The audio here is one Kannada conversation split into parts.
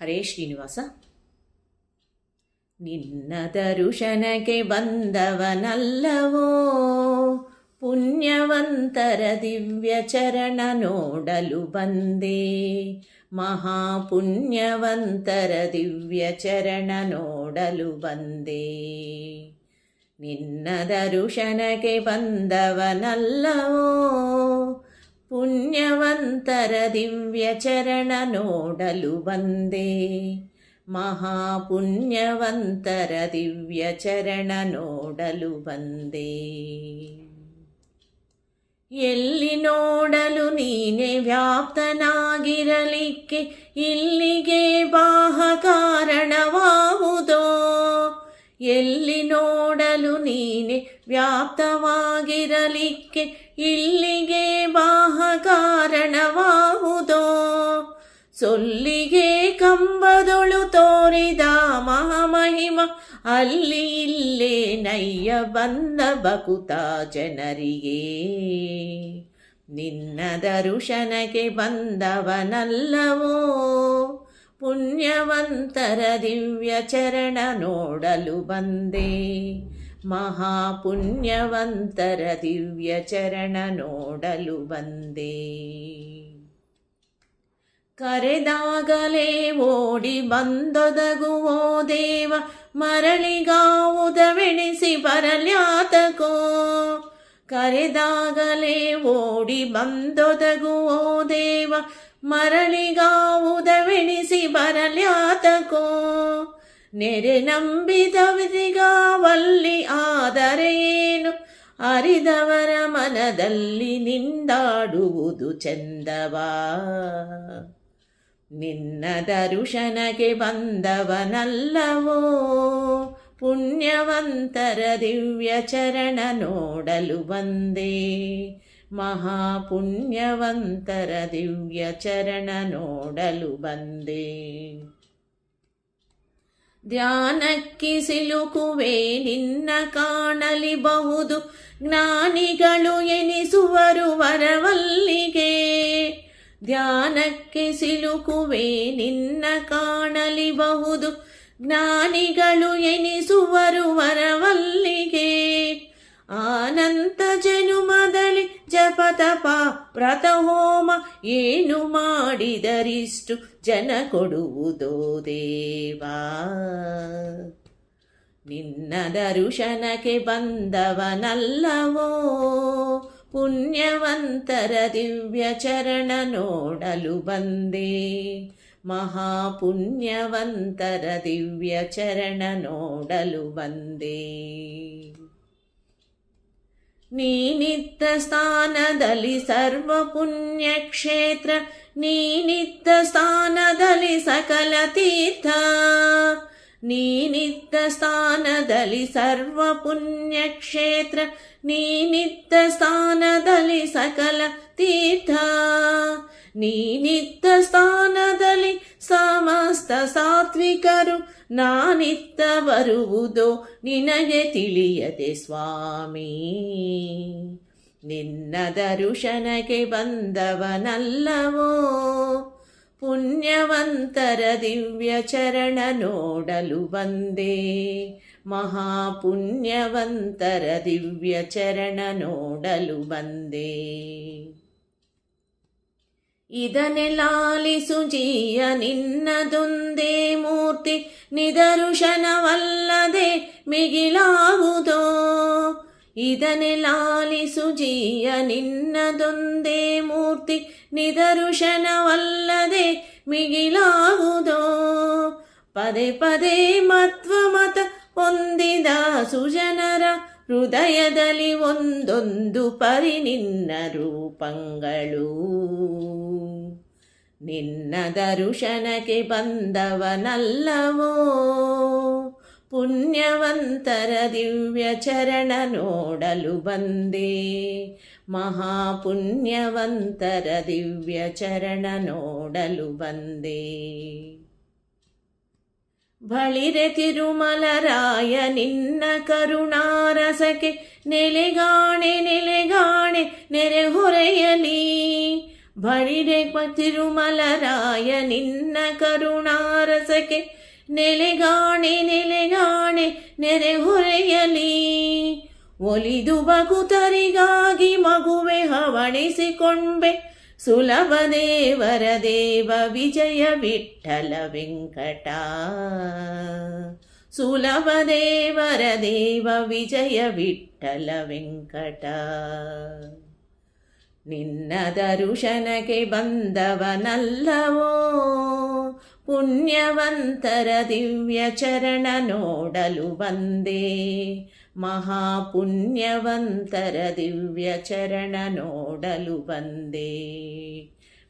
ಹರೇ ಶ್ರೀನಿವಾಸ. ನಿನ್ನ ದರುಶನಕ್ಕೆ ಬಂದವನಲ್ಲವೋ? ಪುಣ್ಯವಂತರ ದಿವ್ಯ ಚರಣ ನೋಡಲು ಬಂದೆ. ಮಹಾಪುಣ್ಯವಂತರ ದಿವ್ಯ ಚರಣ ನೋಡಲು ಬಂದೆ. ನಿನ್ನ ದರುಶನಕ್ಕೆ ಬಂದವನಲ್ಲವೋ? ಪುಣ್ಯವಂತರ ದಿವ್ಯ ಚರಣ ನೋಡಲು ಬಂದೆ. ಮಹಾಪುಣ್ಯವಂತರ ದಿವ್ಯ ಚರಣ ನೋಡಲು ಬಂದೆ. ಎಲ್ಲಿ ನೋಡಲು ನೀನೆ ವ್ಯಾಪ್ತನಾಗಿರಲಿಕ್ಕೆ, ಇಲ್ಲಿಗೆ ಬಾಹ ಕಾರಣವಾವುದೋ ಎಲ್ಲಿ ನೋಡಲು ನೀನೆ ವ್ಯಾಪ್ತವಾಗಿರಲಿಕ್ಕೆ, ಇಲ್ಲಿಗೆ ಕಾರಣವಾಹುದೋ ಸೊಲ್ಲಿಗೆ ಕಂಬದೊಳು ತೋರಿದ ಮಹಾಮಹಿಮ, ಅಲ್ಲಿ ಇಲ್ಲೇ ನಯ್ಯ ಬಂದ ಬಕುತ ಜನರಿಗೆ. ನಿನ್ನ ದರುಶನಕ್ಕೆ ಬಂದವನಲ್ಲವೋ? ಪುಣ್ಯವಂತರ ದಿವ್ಯ ಚರಣ ನೋಡಲು ಬಂದೆ. ಮಹಾಪುಣ್ಯವಂತರ ದಿವ್ಯ ಚರಣ ನೋಡಲು ಬಂದೆ. ಕರೆದಾಗಲೇ ಓಡಿ ಬಂದೊದಗುವೋ ದೇವ, ಮರಳಿಗಾವುದವೆಣಿಸಿ ಬರಲ್ಯಾತಕೋ. ಕರೆದಾಗಲೇ ಓಡಿ ಬಂದೊದಗುವೋ ದೇವ, ಮರಳಿಗಾವುದವೆಣಿಸಿ ಬರಲ್ಯಾತಕೋ. ನೆರೆ ಏನು ಅರಿದವರ ಮನದಲ್ಲಿ ನಿಂದಾಡುವುದು ಚಂದವಾ ನಿನ್ನ ದರುಶನಗೆ ಬಂದವನಲ್ಲವೋ ಪುಣ್ಯವಂತರ ದಿವ್ಯ ಚರಣ ನೋಡಲು ಬಂದೆ ಮಹಾಪುಣ್ಯವಂತರ ದಿವ್ಯ ಚರಣ ನೋಡಲು ಬಂದೆ ಧ್ಯಾನಕ್ಕೆ ಸಿಲುಕುವೆ ನಿನ್ನ ಕಾಣಲಿಬಹುದು. ಜ್ಞಾನಿಗಳು ಎನಿಸುವರು ವರವಲ್ಲಿಗೆ. ಧ್ಯಾನಕ್ಕೆ ಸಿಲುಕುವೆ ನಿನ್ನ ಕಾಣಲಿಬಹುದು. ಜ್ಞಾನಿಗಳು ಎನಿಸುವರು ವರವಲ್ಲಿಗೆ ಜಪತಪ ವ್ರತ ಹೋಮ ಏನು ಮಾಡಿದರಿಷ್ಟು ಜನ ಕೊಡುವುದೋ ದೇವಾ. ನಿನ್ನ ದರುಶನಕ್ಕೆ ಬಂದವನಲ್ಲವೋ? ಪುಣ್ಯವಂತರ ದಿವ್ಯ ಚರಣ ನೋಡಲು ಬಂದೆ. ಮಹಾಪುಣ್ಯವಂತರ ದಿವ್ಯ ಚರಣ ನೋಡಲು ಬಂದೆ. ನೀನಿತ್ತ ಸ್ಥಾನದಲ್ಲಿ ಸರ್ವ ಪುಣ್ಯ ಕ್ಷೇತ್ರ ನೀನಿತ್ತ ಸ್ಥಾನದಲ್ಲಿ ಸಕಲ ತೀರ್ಥ ನೀನಿತ್ತ ಸ್ಥಾನದಲ್ಲಿ ಸರ್ವ ಪುಣ್ಯ ಕ್ಷೇತ್ರ ನೀನಿತ್ತ ಸ್ಥಾನದಲ್ಲಿ ಸಕಲ ತೀರ್ಥ ನೀನಿತ್ತ ಸ್ಥಾನದಲ್ಲಿ ಸಮಸ್ತ ಸಾತ್ವಿಕರು ನಾನಿತ್ತ ಬರುವುದೋ ನಿನಗೆ ತಿಳಿಯದೆ ಸ್ವಾಮಿ. ನಿನ್ನ ದರುಶನಕ್ಕೆ ಬಂದವನಲ್ಲವೋ? ಪುಣ್ಯವಂತರ ದಿವ್ಯ ಚರಣ ನೋಡಲು ಬಂದೆ. ಮಹಾಪುಣ್ಯವಂತರ ದಿವ್ಯ ಚರಣ ನೋಡಲು ಬಂದೆ. ಇದನೆ ಲಾಲಿಸು ಜೀಯ ನಿನ್ನದೊಂದೇ ಮೂರ್ತಿ, ನಿದರುಶನವಲ್ಲದೆ ಮಿಗಿಲಾಗುವುದೋ ಇದನೆ ಲಾಲಿಸು ಜೀಯ ನಿನ್ನದೊಂದೇ ಮೂರ್ತಿ, ನಿದರುಶನವಲ್ಲದೆ ಮಿಗಿಲಾಗುವುದೋ ಪದೇ ಪದೇ ಮತ್ವ ಮತ ಹೊಂದಿದ ಸುಜನರ ಹೃದಯದಲ್ಲಿ ಒಂದೊಂದು ಪರಿ ನಿನ್ನ ರೂಪಂಗಳು. ನಿನ್ನ ದರುಶನಕ್ಕೆ ಬಂದವನಲ್ಲವೋ? ಪುಣ್ಯವಂತರ ದಿವ್ಯ ಚರಣ ನೋಡಲು ಬಂದೆ. ಮಹಾಪುಣ್ಯವಂತರ ದಿವ್ಯ ಚರಣ ನೋಡಲು ಬಂದೆ. ಬಳಿರೆ ತಿರುಮಲರಾಯ, ನಿನ್ನ ಕರುಣಾರಸಕ್ಕೆ ನೆಲೆಗಾಣೆ ನೆಲೆಗಾಣೆ ನೆರೆ ಹೊರೆಯಲಿ. ಬಳಿರೆ ತಿರುಮಲರಾಯ, ನಿನ್ನ ಕರುಣಾರಸಕ್ಕೆ ನೆಲೆಗಾಣೆ ನೆಲೆಗಾಣೆ ನೆರೆ ಹೊರೆಯಲಿ. ಒಲಿದು ಬಗುತರಿಗಾಗಿ ಮಗುವೆ ಹವಣಿಸಿಕೊಂಬೆ ಸುಲಭ ದೇವರ ದೇವ ವಿಜಯ ವಿಠಲ ವೆಂಕಟ. ಸುಲಭದೇವರದೇವ ದೇವರ ದೇವ ವಿಜಯ ವಿಠಲ ವೆಂಕಟ. ನಿನ್ನ ದರುಶನಕ್ಕೆ ಬಂದವನಲ್ಲವೋ? ಪುಣ್ಯವಂತರ ದಿವ್ಯ ಚರಣ ನೋಡಲು ಬಂದೆ. ಮಹಾಪುಣ್ಯವಂತರ ದಿವ್ಯ ಚರಣ ನೋಡಲು ಬಂದೆ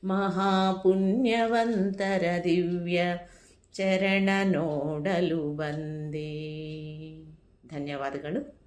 ಮಹಾಪುಣ್ಯವಂತರ ದಿವ್ಯ ಚರಣ ನೋಡಲು ಬಂದೆ ಧನ್ಯವಾದಗಳು